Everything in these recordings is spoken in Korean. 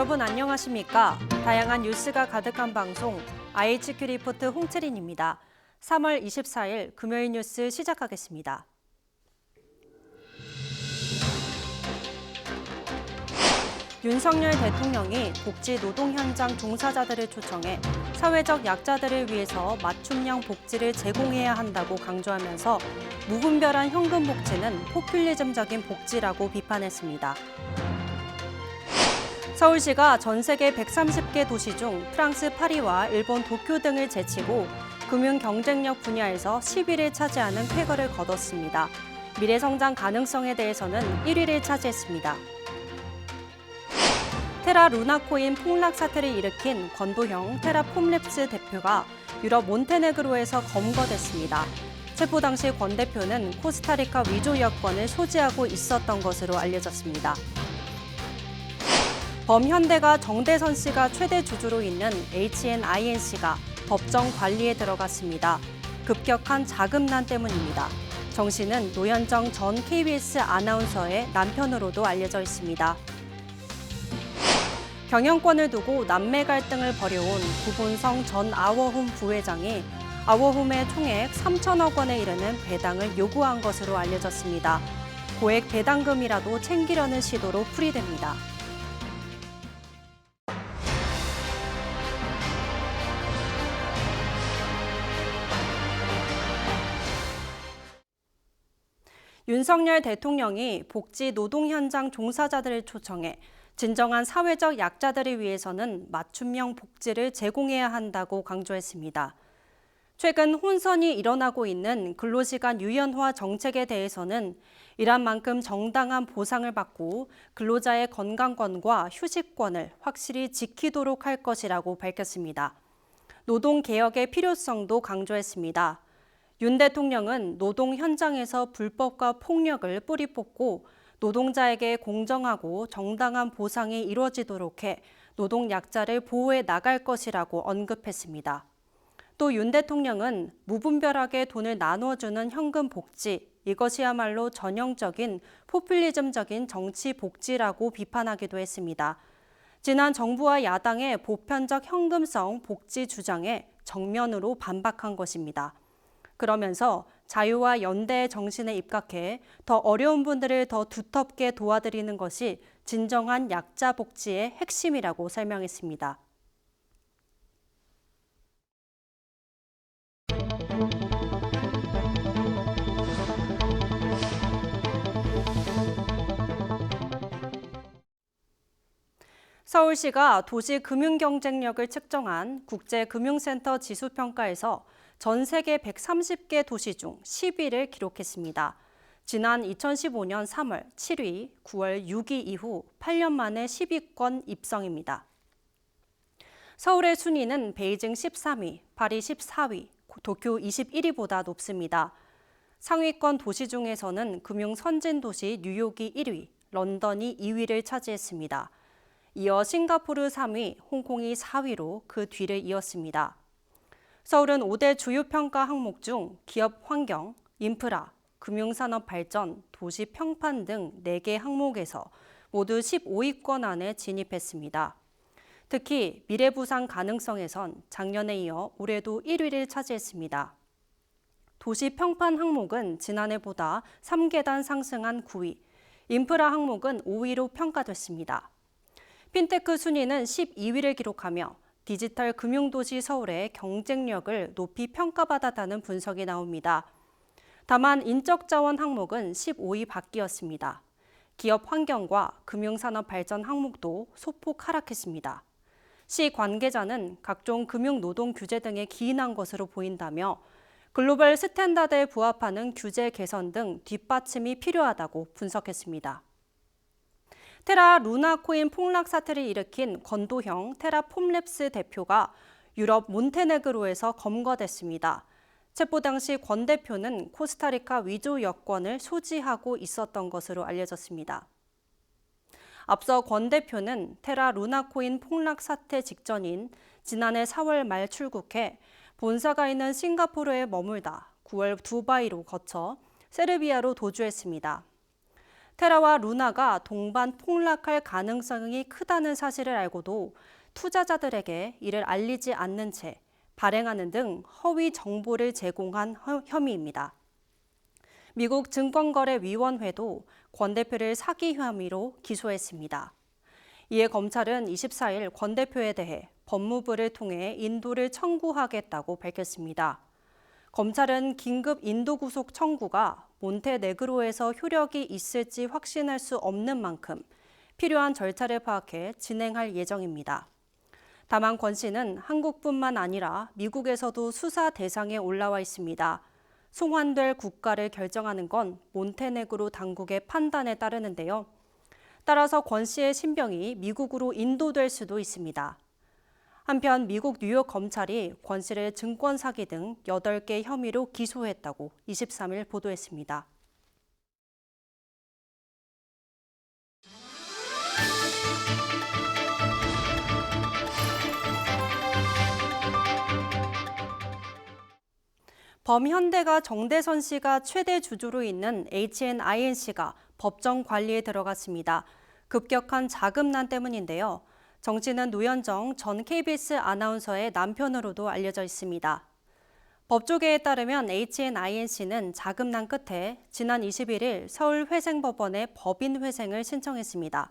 여러분 안녕하십니까? 다양한 뉴스가 가득한 방송 IHQ 리포트 홍채린입니다. 3월 24일 금요일 뉴스 시작하겠습니다. 윤석열 대통령이 복지 노동 현장 종사자들을 초청해 사회적 약자들을 위해서 맞춤형 복지를 제공해야 한다고 강조하면서 무분별한 현금 복지는 포퓰리즘적인 복지라고 비판했습니다. 서울시가 전 세계 130개 도시 중 프랑스 파리와 일본 도쿄 등을 제치고 금융 경쟁력 분야에서 10위를 차지하는 쾌거를 거뒀습니다. 미래 성장 가능성에 대해서는 1위를 차지했습니다. 테라 루나코인 폭락 사태를 일으킨 권도형 테라 폼랩스 대표가 유럽 몬테네그로에서 검거됐습니다. 체포 당시 권 대표는 코스타리카 위조 여권을 소지하고 있었던 것으로 알려졌습니다. 범현대가 정대선 씨가 최대 주주로 있는 HNINC가 법정 관리에 들어갔습니다. 급격한 자금난 때문입니다. 정 씨는 노현정 전 KBS 아나운서의 남편으로도 알려져 있습니다. 경영권을 두고 남매 갈등을 벌여온 구본성 전 아워홈 부회장이 아워홈의 총액 3천억 원에 이르는 배당을 요구한 것으로 알려졌습니다. 고액 배당금이라도 챙기려는 시도로 풀이됩니다. 윤석열 대통령이 복지 노동 현장 종사자들을 초청해 진정한 사회적 약자들을 위해서는 맞춤형 복지를 제공해야 한다고 강조했습니다. 최근 혼선이 일어나고 있는 근로시간 유연화 정책에 대해서는 일한 만큼 정당한 보상을 받고 근로자의 건강권과 휴식권을 확실히 지키도록 할 것이라고 밝혔습니다. 노동 개혁의 필요성도 강조했습니다. 윤 대통령은 노동 현장에서 불법과 폭력을 뿌리 뽑고 노동자에게 공정하고 정당한 보상이 이루어지도록 해 노동 약자를 보호해 나갈 것이라고 언급했습니다. 또 윤 대통령은 무분별하게 돈을 나누어주는 현금 복지, 이것이야말로 전형적인 포퓰리즘적인 정치 복지라고 비판하기도 했습니다. 지난 정부와 야당의 보편적 현금성 복지 주장에 정면으로 반박한 것입니다. 그러면서 자유와 연대의 정신에 입각해 더 어려운 분들을 더 두텁게 도와드리는 것이 진정한 약자 복지의 핵심이라고 설명했습니다. 서울시가 도시 금융 경쟁력을 측정한 국제금융센터 지수평가에서 전 세계 130개 도시 중 10위를 기록했습니다. 지난 2015년 3월 7위, 9월 6위 이후 8년 만에 10위권 입성입니다. 서울의 순위는 베이징 13위, 파리 14위, 도쿄 21위보다 높습니다. 상위권 도시 중에서는 금융 선진 도시 뉴욕이 1위, 런던이 2위를 차지했습니다. 이어 싱가포르 3위, 홍콩이 4위로 그 뒤를 이었습니다. 서울은 5대 주요 평가 항목 중 기업 환경, 인프라, 금융산업 발전, 도시 평판 등 4개 항목에서 모두 15위권 안에 진입했습니다. 특히 미래 부상 가능성에선 작년에 이어 올해도 1위를 차지했습니다. 도시 평판 항목은 지난해보다 3계단 상승한 9위, 인프라 항목은 5위로 평가됐습니다. 핀테크 순위는 12위를 기록하며 디지털 금융도시 서울의 경쟁력을 높이 평가받았다는 분석이 나옵니다. 다만 인적 자원 항목은 15위 밖이었습니다. 기업 환경과 금융산업 발전 항목도 소폭 하락했습니다. 시 관계자는 각종 금융 노동 규제 등에 기인한 것으로 보인다며 글로벌 스탠다드에 부합하는 규제 개선 등 뒷받침이 필요하다고 분석했습니다. 테라 루나 코인 폭락 사태를 일으킨 권도형 테라폼랩스 대표가 유럽 몬테네그로에서 검거됐습니다. 체포 당시 권 대표는 코스타리카 위조 여권을 소지하고 있었던 것으로 알려졌습니다. 앞서 권 대표는 테라 루나코인 폭락 사태 직전인 지난해 4월 말 출국해 본사가 있는 싱가포르에 머물다 9월 두바이로 거쳐 세르비아로 도주했습니다. 테라와 루나가 동반 폭락할 가능성이 크다는 사실을 알고도 투자자들에게 이를 알리지 않는 채 발행하는 등 허위 정보를 제공한 허- 혐의입니다. 미국 증권거래위원회도 권 대표를 사기 혐의로 기소했습니다. 이에 검찰은 24일 권 대표에 대해 법무부를 통해 인도를 청구하겠다고 밝혔습니다. 검찰은 긴급 인도 구속 청구가 몬테네그로에서 효력이 있을지 확신할 수 없는 만큼 필요한 절차를 파악해 진행할 예정입니다. 다만 권 씨는 한국뿐만 아니라 미국에서도 수사 대상에 올라와 있습니다. 송환될 국가를 결정하는 건 몬테네그로 당국의 판단에 따르는데요. 따라서 권 씨의 신병이 미국으로 인도될 수도 있습니다. 한편 미국 뉴욕 검찰이 권 씨를 증권 사기 등 8개 혐의로 기소했다고 23일 보도했습니다. 범현대가 정대선 씨가 최대 주주로 있는 HNINC가 법정 관리에 들어갔습니다. 급격한 자금난 때문인데요. 정 씨는 노현정 전 KBS 아나운서의 남편으로도 알려져 있습니다. 법조계에 따르면 HNINC는 자금난 끝에 지난 21일 서울회생법원에 법인 회생을 신청했습니다.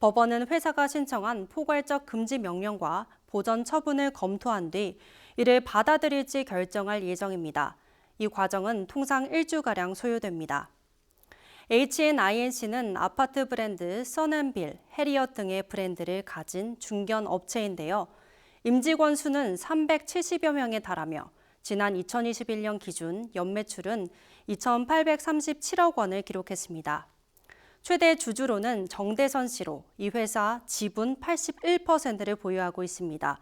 법원은 회사가 신청한 포괄적 금지 명령과 보전 처분을 검토한 뒤 이를 받아들일지 결정할 예정입니다. 이 과정은 통상 일주가량 소요됩니다. HNINC는 아파트 브랜드 써낸빌, 해리엇 등의 브랜드를 가진 중견 업체인데요. 임직원 수는 370여 명에 달하며 지난 2021년 기준 연매출은 2,837억 원을 기록했습니다. 최대 주주로는 정대선 씨로 이 회사 지분 81%를 보유하고 있습니다.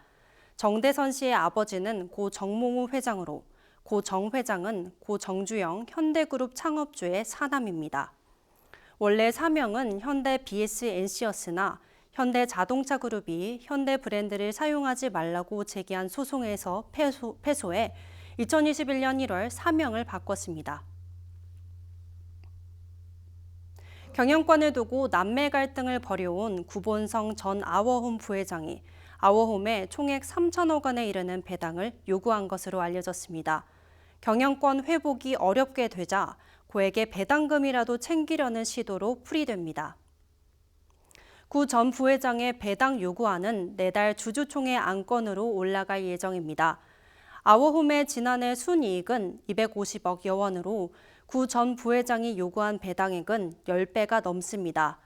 정대선 씨의 아버지는 고 정몽우 회장으로 고 정 회장은 고 정주영 현대그룹 창업주의 사남입니다. 원래 사명은 현대 BSNC였으나 현대 자동차 그룹이 현대 브랜드를 사용하지 말라고 제기한 소송에서 패소, 패소해 2021년 1월 사명을 바꿨습니다. 경영권을 두고 남매 갈등을 벌여온 구본성 전 아워홈 부회장이 아워홈에 총액 3천억 원에 이르는 배당을 요구한 것으로 알려졌습니다. 경영권 회복이 어렵게 되자 고에게 배당금이라도 챙기려는 시도로 풀이됩니다. 구 전 부회장의 배당 요구안은 내달 주주총회 안건으로 올라갈 예정입니다. 아워홈의 지난해 순이익은 250억 여 원으로 구 전 부회장이 요구한 배당액은 10배가 넘습니다.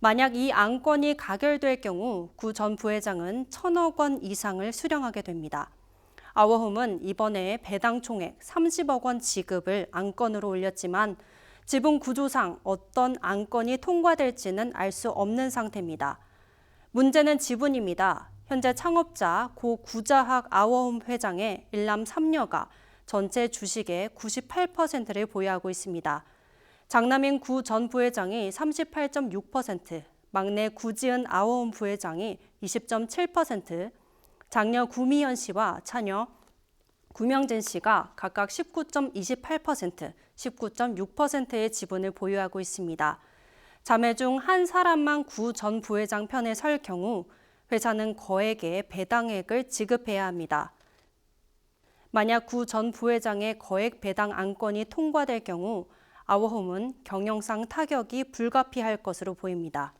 만약 이 안건이 가결될 경우 구 전 부회장은 천억 원 이상을 수령하게 됩니다. 아워홈은 이번에 배당 총액 30억 원 지급을 안건으로 올렸지만 지분 구조상 어떤 안건이 통과될지는 알 수 없는 상태입니다. 문제는 지분입니다. 현재 창업자 고 구자학 아워홈 회장의 일남 3녀가 전체 주식의 98%를 보유하고 있습니다. 장남인 구 전 부회장이 38.6%, 막내 구지은 아워홈 부회장이 20.7%, 장녀 구미현 씨와 차녀 구명진 씨가 각각 19.28%, 19.6%의 지분을 보유하고 있습니다. 자매 중 한 사람만 구 전 부회장 편에 설 경우 회사는 거액의 배당액을 지급해야 합니다. 만약 구 전 부회장의 거액 배당 안건이 통과될 경우 아워홈은 경영상 타격이 불가피할 것으로 보입니다.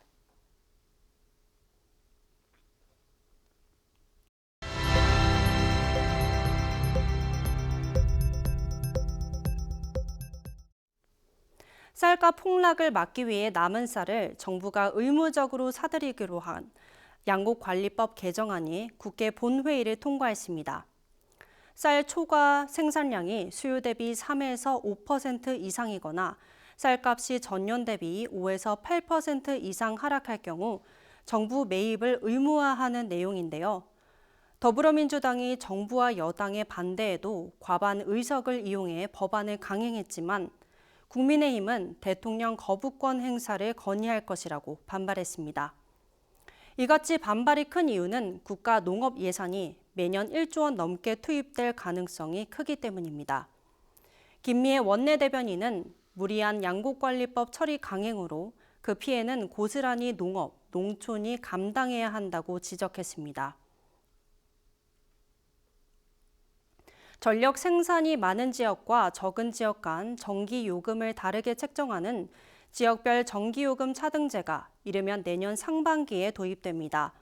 쌀값 폭락을 막기 위해 남은 쌀을 정부가 의무적으로 사들이기로 한 양곡관리법 개정안이 국회 본회의를 통과했습니다. 쌀 초과 생산량이 수요 대비 3에서 5% 이상이거나 쌀값이 전년 대비 5에서 8% 이상 하락할 경우 정부 매입을 의무화하는 내용인데요. 더불어민주당이 정부와 여당의 반대에도 과반 의석을 이용해 법안을 강행했지만 국민의힘은 대통령 거부권 행사를 건의할 것이라고 반발했습니다. 이같이 반발이 큰 이유는 국가 농업 예산이 매년 1조 원 넘게 투입될 가능성이 크기 때문입니다. 김미애 원내대변인은 무리한 양곡관리법 처리 강행으로 그 피해는 고스란히 농업, 농촌이 감당해야 한다고 지적했습니다. 전력 생산이 많은 지역과 적은 지역 간 전기 요금을 다르게 책정하는 지역별 전기 요금 차등제가 이르면 내년 상반기에 도입됩니다.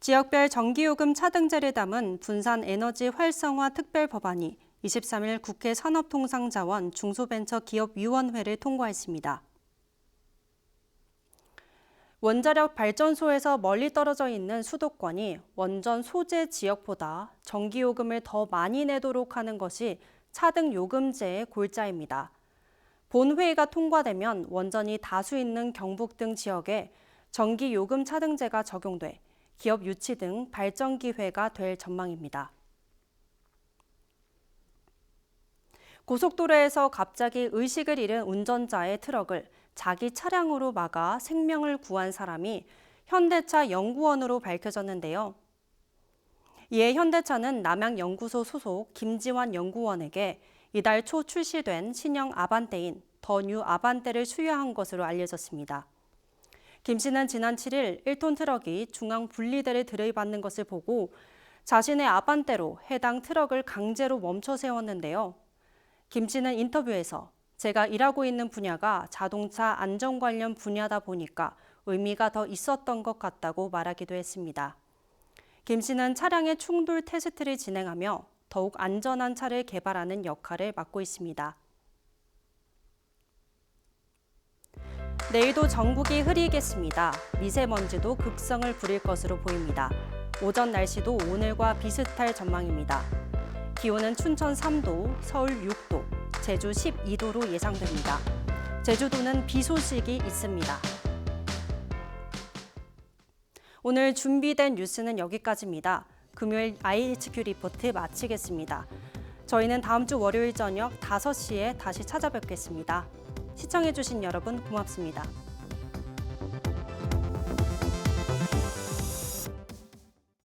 지역별 전기 요금 차등제를 담은 분산 에너지 활성화 특별 법안이 23일 국회 산업통상자원 중소벤처기업위원회를 통과했습니다. 원자력 발전소에서 멀리 떨어져 있는 수도권이 원전 소재 지역보다 전기요금을 더 많이 내도록 하는 것이 차등 요금제의 골자입니다. 본회의가 통과되면 원전이 다수 있는 경북 등 지역에 전기요금 차등제가 적용돼 기업 유치 등 발전 기회가 될 전망입니다. 고속도로에서 갑자기 의식을 잃은 운전자의 트럭을 자기 차량으로 막아 생명을 구한 사람이 현대차 연구원으로 밝혀졌는데요. 이에 현대차는 남양연구소 소속 김지환 연구원에게 이달 초 출시된 신형 아반떼인 더 뉴 아반떼를 수여한 것으로 알려졌습니다. 김 씨는 지난 7일 1톤 트럭이 중앙 분리대를 들이받는 것을 보고 자신의 아반떼로 해당 트럭을 강제로 멈춰 세웠는데요. 김 씨는 인터뷰에서 제가 일하고 있는 분야가 자동차 안전 관련 분야다 보니까 의미가 더 있었던 것 같다고 말하기도 했습니다. 김 씨는 차량의 충돌 테스트를 진행하며 더욱 안전한 차를 개발하는 역할을 맡고 있습니다. 내일도 전국이 흐리겠습니다. 미세먼지도 극성을 부릴 것으로 보입니다. 오전 날씨도 오늘과 비슷할 전망입니다. 기온은 춘천 3도, 서울 6도, 제주 12도로 예상됩니다. 제주도는 비 소식이 있습니다. 오늘 준비된 뉴스는 여기까지입니다. 금요일 IHQ 리포트 마치겠습니다. 저희는 다음 주 월요일 저녁 5시에 다시 찾아뵙겠습니다. 시청해주신 여러분 고맙습니다.